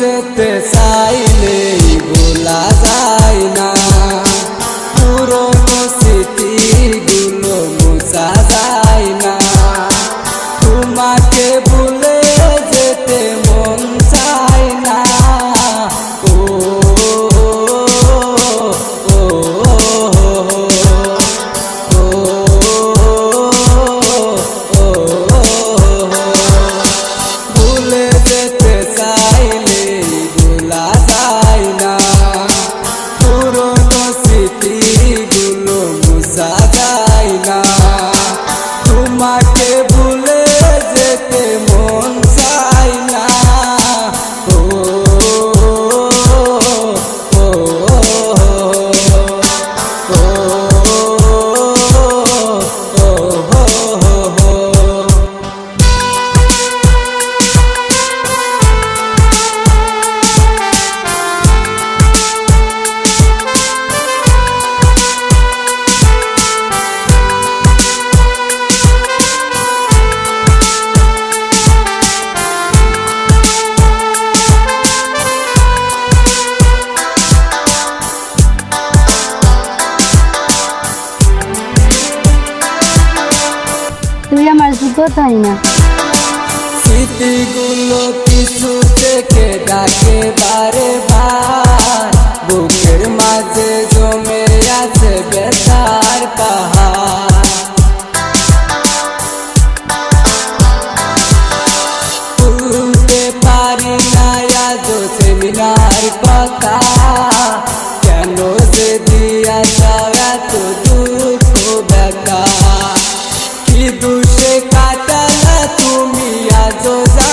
যেতে চাইলে স্মৃতিগুলো মুছা যায় না। তোমাকে আমার যোগ্যতাই না। স্মৃতিগুলো কিছু থেকে ডাকে বারে বার বুকের মাঝে জমে আছে বেতার পাহাড়। পারি না আজ সেমিনার কথা। কেন সে দিয়াছে those